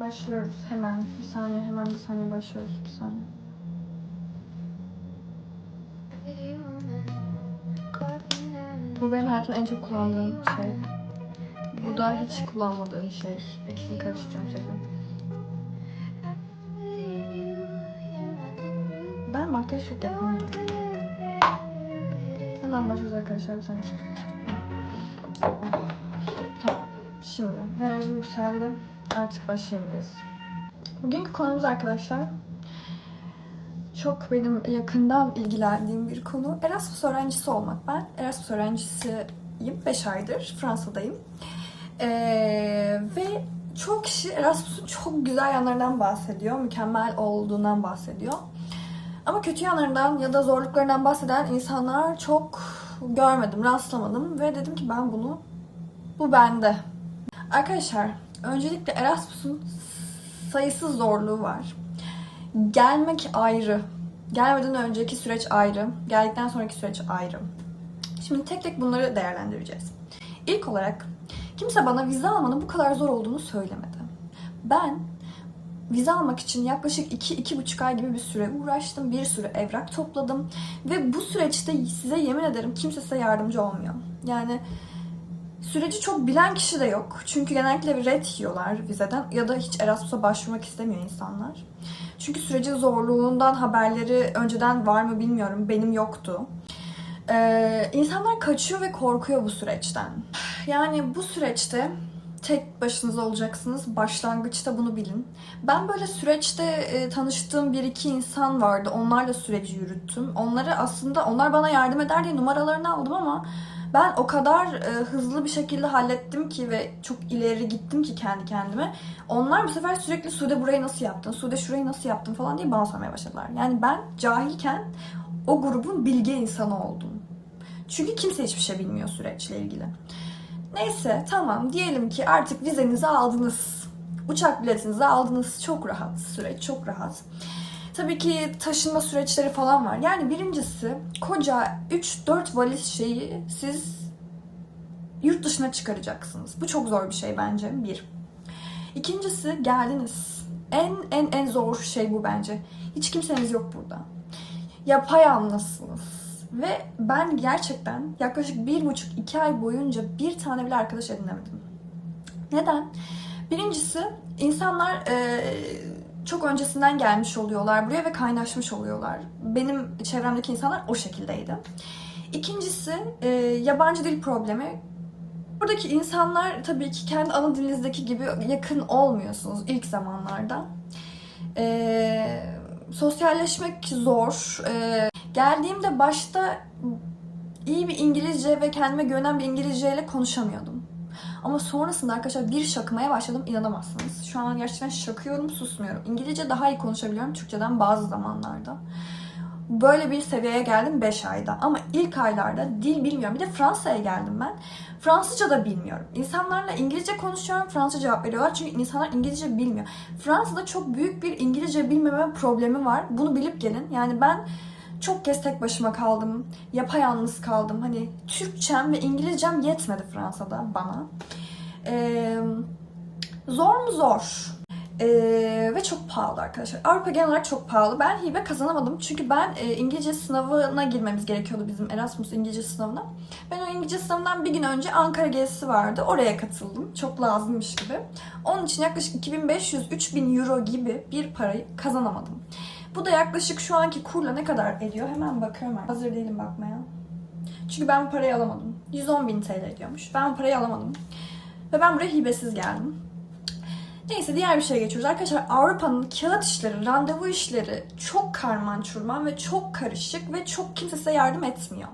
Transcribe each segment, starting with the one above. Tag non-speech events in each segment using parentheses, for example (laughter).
Başlıyoruz hemen. Bir saniye hemen bir saniye başlıyoruz. Bir saniye. Bu benim hayatımda en çok kullandığım şey. Bu da hiç kullanmadığım şey. İkisini karıştırıyorum şekilde. Ben makyaj çok yapamıyorum. Hemen başlıyoruz arkadaşlar. Bir saniye. Tamam. Şimdi enerjim yükseldi. Artık başlayabiliriz. Bugünkü konumuz arkadaşlar çok benim yakından ilgilendiğim bir konu. Erasmus öğrencisi olmak. Ben Erasmus öğrencisiyim. 5 aydır Fransa'dayım. Ee, ve çok kişi Erasmus'un çok güzel yanlarından bahsediyor. Mükemmel olduğundan bahsediyor. Ama kötü yanlarından ya da zorluklarından bahseden insanlar çok görmedim, rastlamadım. Ve dedim ki ben bunu, bu bende. Arkadaşlar, öncelikle Erasmus'un sayısız zorluğu var. Gelmek ayrı. Gelmeden önceki süreç ayrı. Geldikten sonraki süreç ayrı. Şimdi tek tek bunları değerlendireceğiz. İlk olarak kimse bana vize almanın bu kadar zor olduğunu söylemedi. Ben vize almak için yaklaşık 2-2,5 ay gibi bir süre uğraştım. Bir sürü evrak topladım. Ve bu süreçte size yemin ederim kimse size yardımcı olmuyor. Yani Süreci çok bilen kişi de yok. Çünkü genellikle red yiyorlar vizeden ya da hiç Erasmus'a başvurmak istemiyor insanlar. Çünkü sürecin zorluğundan haberleri önceden var mı bilmiyorum. Benim yoktu. Ee, insanlar kaçıyor ve korkuyor bu süreçten. Yani bu süreçte tek başınıza olacaksınız. Başlangıçta bunu bilin. Ben böyle süreçte e, tanıştığım bir iki insan vardı. Onlarla süreci yürüttüm. Onları aslında onlar bana yardım eder diye numaralarını aldım ama ben o kadar e, hızlı bir şekilde hallettim ki ve çok ileri gittim ki kendi kendime. Onlar bu sefer sürekli Sude burayı nasıl yaptın, Sude şurayı nasıl yaptın falan diye bana sormaya başladılar. Yani ben cahilken o grubun bilge insanı oldum. Çünkü kimse hiçbir şey bilmiyor süreçle ilgili. Neyse tamam diyelim ki artık vizenizi aldınız. Uçak biletinizi aldınız. Çok rahat süreç, çok rahat. Tabii ki taşınma süreçleri falan var. Yani birincisi koca 3-4 valiz şeyi siz yurt dışına çıkaracaksınız. Bu çok zor bir şey bence. Bir. İkincisi geldiniz. En en en zor şey bu bence. Hiç kimseniz yok burada. Yapayalnızsınız. Ve ben gerçekten yaklaşık bir buçuk iki ay boyunca bir tane bile arkadaş edinemedim. Neden? Birincisi insanlar e, çok öncesinden gelmiş oluyorlar buraya ve kaynaşmış oluyorlar. Benim çevremdeki insanlar o şekildeydi. İkincisi e, yabancı dil problemi. Buradaki insanlar tabii ki kendi ana dilinizdeki gibi yakın olmuyorsunuz ilk zamanlarda. E, sosyalleşmek zor. E, geldiğimde başta iyi bir İngilizce ve kendime güvenen bir İngilizceyle konuşamıyordum. Ama sonrasında arkadaşlar bir şakmaya başladım inanamazsınız. Şu an gerçekten şakıyorum susmuyorum. İngilizce daha iyi konuşabiliyorum Türkçeden bazı zamanlarda. Böyle bir seviyeye geldim 5 ayda. Ama ilk aylarda dil bilmiyorum. Bir de Fransa'ya geldim ben. Fransızca da bilmiyorum. İnsanlarla İngilizce konuşuyorum. Fransızca cevap veriyorlar. Çünkü insanlar İngilizce bilmiyor. Fransa'da çok büyük bir İngilizce bilmeme problemi var. Bunu bilip gelin. Yani ben çok kez tek başıma kaldım. Yapayalnız kaldım. Hani Türkçem ve İngilizcem yetmedi Fransa'da bana. Ee, zor mu zor? Ee, ve çok pahalı arkadaşlar. Avrupa genel olarak çok pahalı. Ben hibe kazanamadım. Çünkü ben e, İngilizce sınavına girmemiz gerekiyordu bizim Erasmus İngilizce sınavına. Ben o İngilizce sınavından bir gün önce Ankara gezisi vardı. Oraya katıldım. Çok lazımmış gibi. Onun için yaklaşık 2500-3000 euro gibi bir parayı kazanamadım. Bu da yaklaşık şu anki kurla ne kadar ediyor? Hemen bakıyorum. Hazır değilim bakmaya. Çünkü ben bu parayı alamadım. 110 bin TL ediyormuş. Ben parayı alamadım. Ve ben buraya hibesiz geldim. Neyse diğer bir şeye geçiyoruz. Arkadaşlar Avrupa'nın kağıt işleri, randevu işleri çok karman çurman ve çok karışık ve çok kimse yardım etmiyor.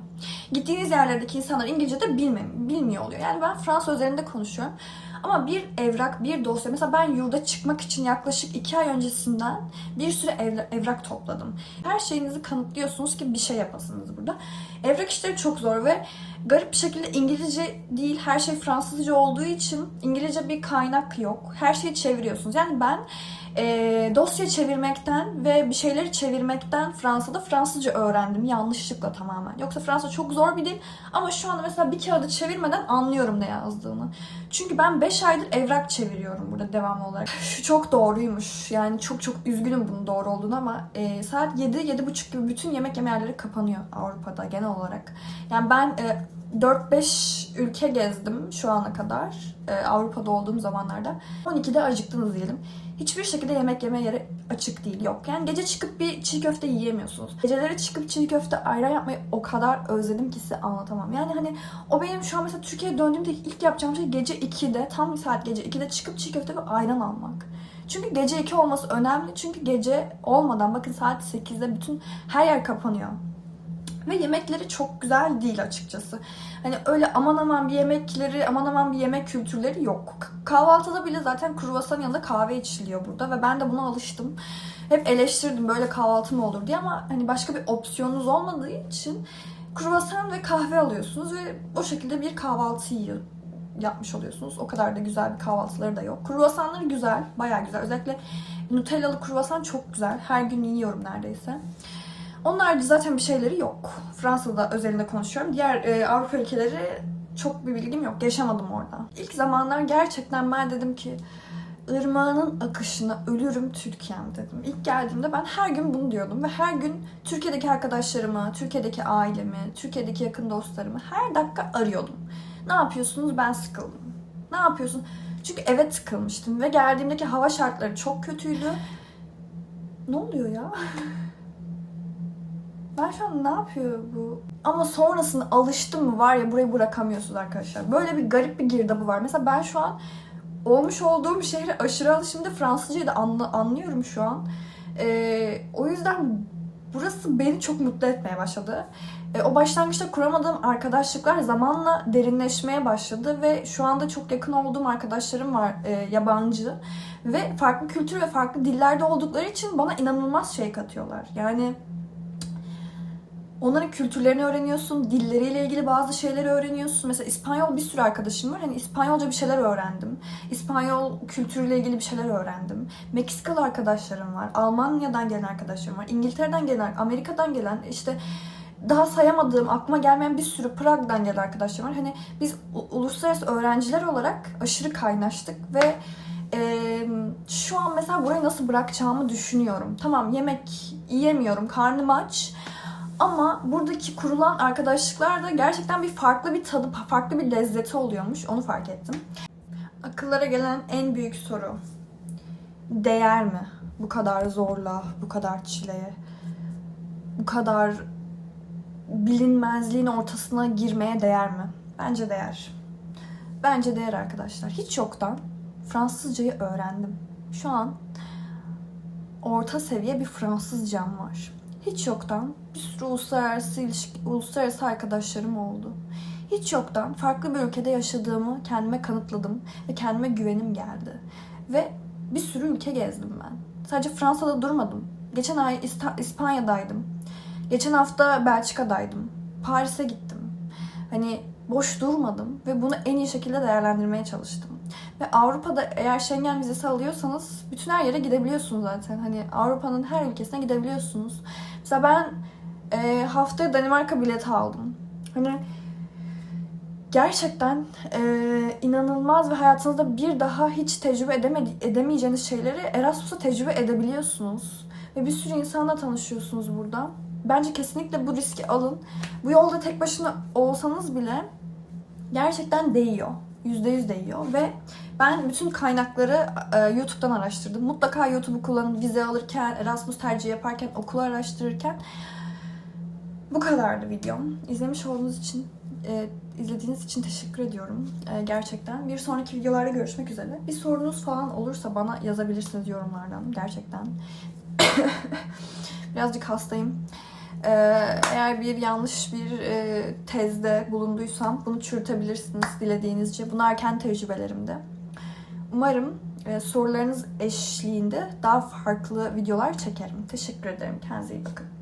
Gittiğiniz yerlerdeki insanlar İngilizce de bilmiyor oluyor. Yani ben Fransa üzerinde konuşuyorum. Ama bir evrak, bir dosya. Mesela ben yurda çıkmak için yaklaşık iki ay öncesinden bir sürü ev- evrak topladım. Her şeyinizi kanıtlıyorsunuz ki bir şey yapasınız burada. Evrak işleri çok zor ve garip bir şekilde İngilizce değil her şey Fransızca olduğu için İngilizce bir kaynak yok. Her şeyi çeviriyorsunuz. Yani ben e, dosya çevirmekten ve bir şeyleri çevirmekten Fransa'da Fransızca öğrendim. Yanlışlıkla tamamen. Yoksa Fransa çok zor bir dil ama şu anda mesela bir kağıdı çevirmeden anlıyorum ne yazdığını. Çünkü ben 5 aydır evrak çeviriyorum burada devamlı olarak. Şu çok doğruymuş. Yani çok çok üzgünüm bunun doğru olduğunu ama e, saat 7-7.30 gibi bütün yemek yeme yerleri kapanıyor Avrupa'da genel olarak. Yani ben e, 4-5 ülke gezdim şu ana kadar e, Avrupa'da olduğum zamanlarda. 12'de acıktınız diyelim. Hiçbir şekilde yemek yeme yeri açık değil yok. Yani gece çıkıp bir çiğ köfte yiyemiyorsunuz. Geceleri çıkıp çiğ köfte ayran yapmayı o kadar özledim ki size anlatamam. Yani hani o benim şu an mesela Türkiye'ye döndüğümde ilk yapacağım şey gece 2'de tam bir saat gece 2'de çıkıp çiğ köfte ve ayran almak. Çünkü gece 2 olması önemli. Çünkü gece olmadan bakın saat 8'de bütün her yer kapanıyor. Ve yemekleri çok güzel değil açıkçası. Hani öyle aman aman bir yemekleri, aman aman bir yemek kültürleri yok. Kahvaltıda bile zaten kruvasan yanında kahve içiliyor burada ve ben de buna alıştım. Hep eleştirdim böyle kahvaltı mı olur diye ama hani başka bir opsiyonunuz olmadığı için kruvasan ve kahve alıyorsunuz ve o şekilde bir kahvaltı yiyor yapmış oluyorsunuz. O kadar da güzel bir kahvaltıları da yok. Kruvasanları güzel, bayağı güzel. Özellikle Nutellalı kruvasan çok güzel. Her gün yiyorum neredeyse. Da zaten bir şeyleri yok. Fransa'da özelinde konuşuyorum. Diğer e, Avrupa ülkeleri çok bir bilgim yok. Yaşamadım orada. İlk zamanlar gerçekten ben dedim ki ırmağının akışına ölürüm Türkiye'm dedim. İlk geldiğimde ben her gün bunu diyordum ve her gün Türkiye'deki arkadaşlarımı, Türkiye'deki ailemi, Türkiye'deki yakın dostlarımı her dakika arıyordum. Ne yapıyorsunuz? Ben sıkıldım. Ne yapıyorsun? Çünkü eve tıkılmıştım ve geldiğimdeki hava şartları çok kötüydü. Ne oluyor ya? (laughs) Ben şu an ne yapıyor bu? Ama sonrasında alıştım mı var ya burayı bırakamıyorsunuz arkadaşlar. Böyle bir garip bir girdabı var. Mesela ben şu an olmuş olduğum şehre aşırı alışımda Fransızcayı da anla- anlıyorum şu an. Ee, o yüzden burası beni çok mutlu etmeye başladı. Ee, o başlangıçta kuramadığım arkadaşlıklar zamanla derinleşmeye başladı ve şu anda çok yakın olduğum arkadaşlarım var e, yabancı ve farklı kültür ve farklı dillerde oldukları için bana inanılmaz şey katıyorlar. Yani Onların kültürlerini öğreniyorsun, dilleriyle ilgili bazı şeyleri öğreniyorsun. Mesela İspanyol bir sürü arkadaşım var. Hani İspanyolca bir şeyler öğrendim. İspanyol kültürüyle ilgili bir şeyler öğrendim. Meksikalı arkadaşlarım var. Almanya'dan gelen arkadaşlarım var. İngiltere'den gelen, Amerika'dan gelen, işte daha sayamadığım, aklıma gelmeyen bir sürü Prag'dan gelen arkadaşlarım var. Hani biz uluslararası öğrenciler olarak aşırı kaynaştık ve e, şu an mesela burayı nasıl bırakacağımı düşünüyorum. Tamam yemek yiyemiyorum, karnım aç. Ama buradaki kurulan arkadaşlıklar da gerçekten bir farklı bir tadı, farklı bir lezzeti oluyormuş. Onu fark ettim. Akıllara gelen en büyük soru. Değer mi? Bu kadar zorla, bu kadar çileye, bu kadar bilinmezliğin ortasına girmeye değer mi? Bence değer. Bence değer arkadaşlar. Hiç yoktan Fransızcayı öğrendim. Şu an orta seviye bir Fransızcam var. Hiç yoktan bir sürü uluslararası ilişki, uluslararası arkadaşlarım oldu. Hiç yoktan farklı bir ülkede yaşadığımı kendime kanıtladım ve kendime güvenim geldi. Ve bir sürü ülke gezdim ben. Sadece Fransa'da durmadım. Geçen ay İsta- İspanya'daydım. Geçen hafta Belçika'daydım. Paris'e gittim. Hani boş durmadım ve bunu en iyi şekilde değerlendirmeye çalıştım. Ve Avrupa'da eğer Schengen vizesi alıyorsanız bütün her yere gidebiliyorsunuz zaten. Hani Avrupa'nın her ülkesine gidebiliyorsunuz. Mesela ben e, haftaya Danimarka bileti aldım. Hani gerçekten e, inanılmaz ve hayatınızda bir daha hiç tecrübe edemedi, edemeyeceğiniz şeyleri Erasmus'ta tecrübe edebiliyorsunuz. Ve bir sürü insanla tanışıyorsunuz burada. Bence kesinlikle bu riski alın. Bu yolda tek başına olsanız bile gerçekten değiyor. %100 değiyor ve ben bütün kaynakları e, YouTube'dan araştırdım. Mutlaka YouTube'u kullanın vize alırken, Erasmus tercih yaparken, okulu araştırırken. Bu kadardı videom. İzlemiş olduğunuz için, e, izlediğiniz için teşekkür ediyorum. E, gerçekten. Bir sonraki videolarda görüşmek üzere. Bir sorunuz falan olursa bana yazabilirsiniz yorumlardan. Gerçekten. (coughs) Birazcık hastayım. Ee, eğer bir yanlış bir e, tezde bulunduysam bunu çürütebilirsiniz dilediğinizce. Bunlar erken tecrübelerimde. Umarım e, sorularınız eşliğinde daha farklı videolar çekerim. Teşekkür ederim. Kendinize iyi bakın.